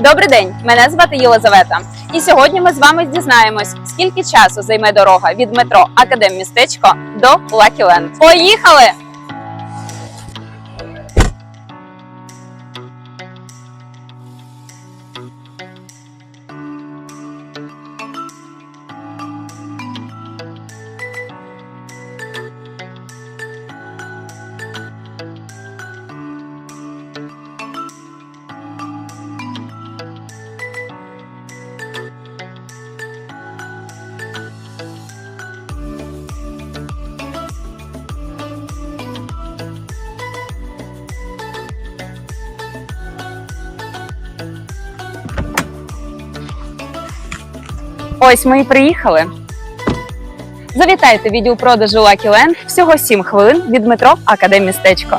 Добрий день, мене звати Єлизавета. І сьогодні ми з вами дізнаємось, скільки часу займе дорога від метро Академмістечко до Лакіленд. Поїхали! Ось ми і приїхали. Завітайте відео продажу Lucky Land всього 7 хвилин від метро Академмістечко.